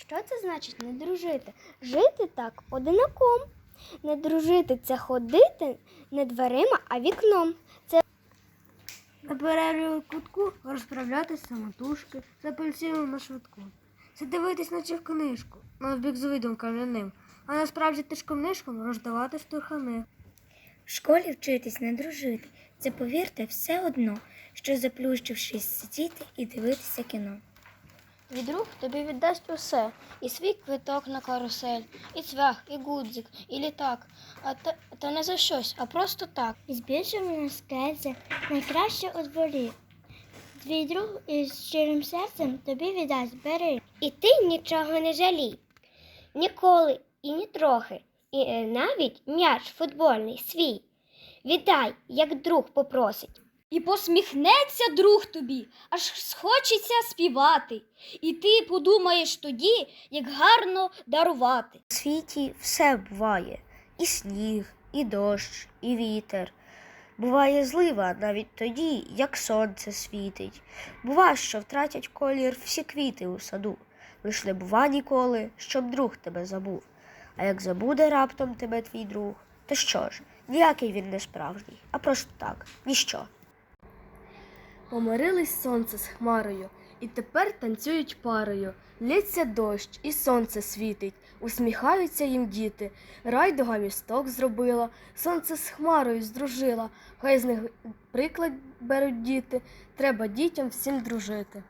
Що це значить не дружити? Жити так одинаком. Не дружити це ходити не дверима, а вікном. Це На перерві кутку розправлятися самотужки з апельсином на швидку. Це дивитись наче в книжку, на бік з видом кам'яним, а насправді тишком нишком роздавати штурхани. В школі вчитись не дружити. Це повірте все одно, що заплющившись сидіти і дивитися кіно. Твій друг тобі віддасть усе. І свій квиток на карусель, і цвях, і гудзик, і літак. А та, та не за щось, а просто так. Із більшим скельця найкраще у дворі. Твій друг із щирим серцем тобі віддасть бери. І ти нічого не жалій. Ніколи і ні трохи. І е, навіть м'яч футбольний свій. Віддай, як друг попросить. І посміхнеться друг тобі, аж схочеться співати. І ти подумаєш тоді, як гарно дарувати. У світі все буває: і сніг, і дощ, і вітер. Буває злива навіть тоді, як сонце світить. Бува, що втратять колір всі квіти у саду. Лиш не бува ніколи, щоб друг тебе забув. А як забуде раптом тебе твій друг, то що ж, ніякий він не справжній, а просто так, ніщо. Помирились сонце з хмарою, і тепер танцюють парою. Лється дощ, і сонце світить, усміхаються їм діти. Райдуга місток зробила, сонце з хмарою здружила. Хай з них приклад беруть діти, треба дітям всім дружити.